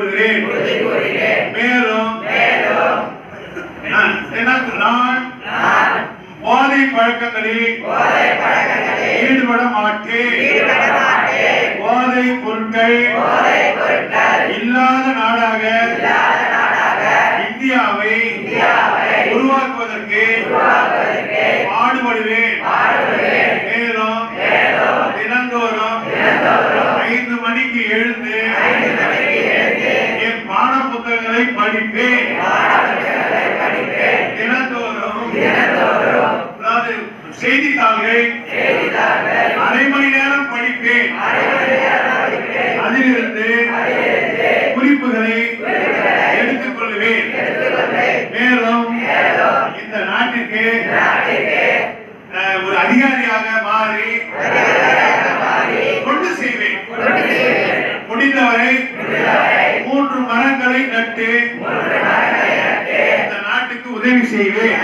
கூறுகிறேன். மேலும் நான் போதை பழக்கங்களில் ஈடுபட மாட்டேன். போதை பொருட்கள் இல்லாத நாடாக இந்தியாவை உருவாக்குவதற்கு பாடுபடுவேன். மேலும் தினந்தோறும் ஐந்து மணிக்கு எழுந்து புத்தகங்களை படிப்பேன் தினந்தோறும் அதாவது செய்தித்தாள்கள் அரை மணி நேரம் படிப்பேன். அதிலிருந்து குறிப்புகளை எடுத்துக் கொள்வேன் மேலும் இந்த நாட்டிற்கு ஒரு அதிகாரியாக மாறி மரங்களை நட்டு இந்த நாட்டுக்கு உதவி செய்வேன்.